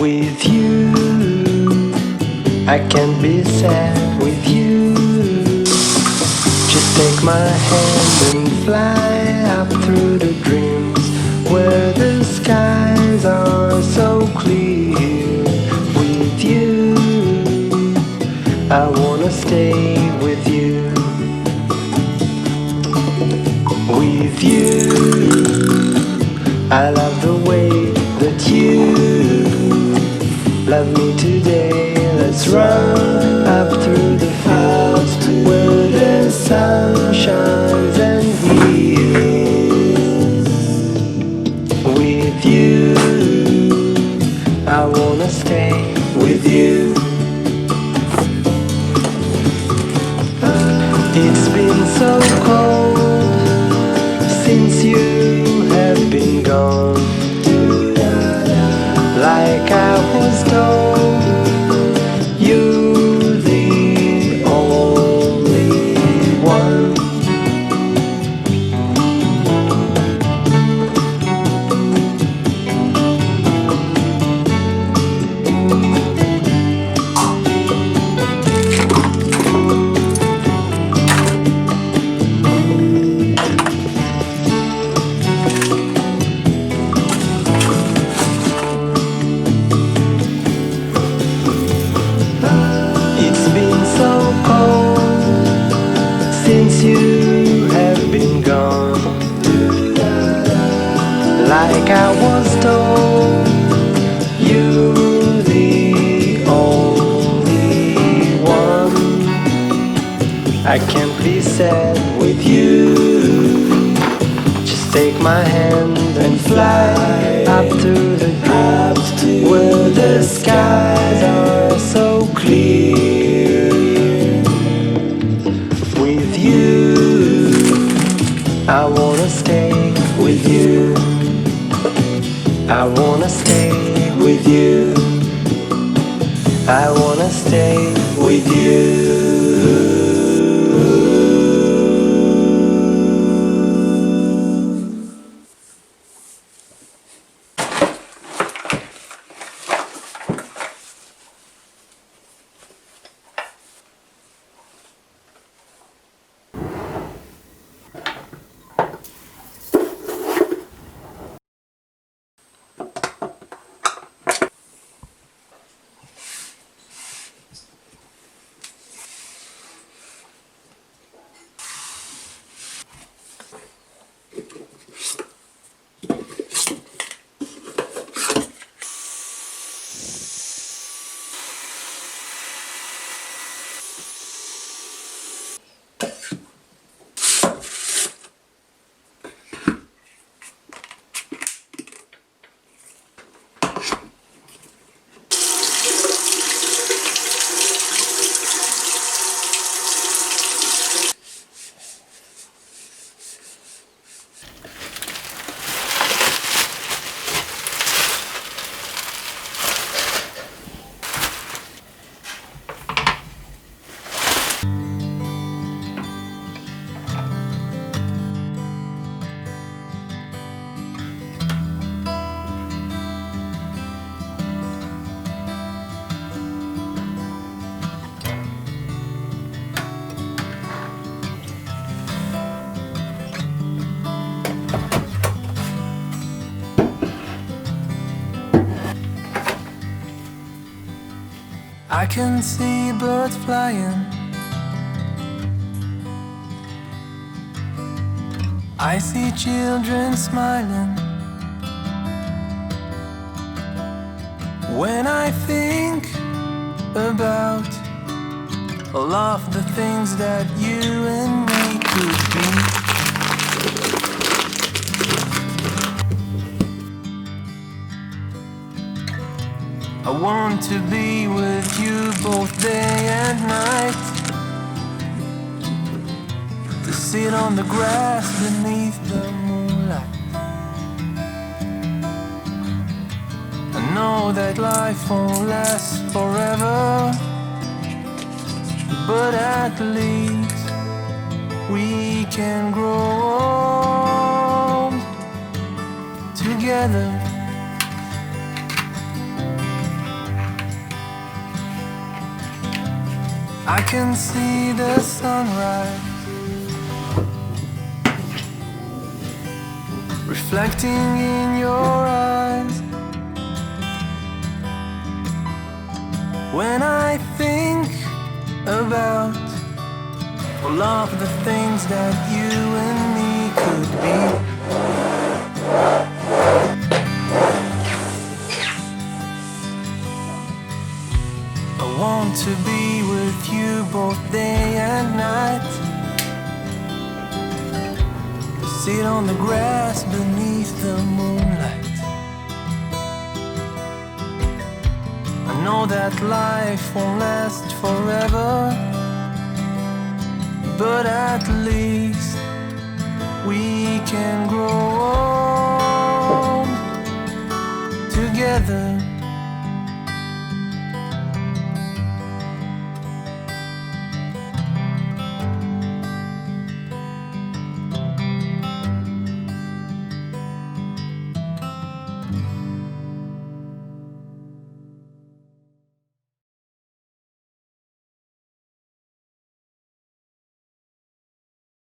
with you. I can't be sad with you. Just take my hand and fly up through the dreams where the skies are so clear. With you, I wanna stay with you. With you, I love love me today. Let's run up through the fields where the sun shines and heals. With you, I wanna stay with you. It's been so Like I was told, Like I was told, you're the only one. I can't be sad with you. Just take my hand and fly up to the clouds where the skies are I wanna stay with you. I wanna stay with you. I can see birds flying. I see children smiling. When I think about all of the things that you and me could be. I want to be with you both day and night. To sit on the grass beneath the moonlight. I know that life won't last forever. But at least we can grow old together. I can see the sunrise reflecting in your eyes. When I think about all of the things that you and me could be. I want to be with you both day and night. Sit on the grass beneath the moonlight. I know that life won't last forever, but at least we can grow old together.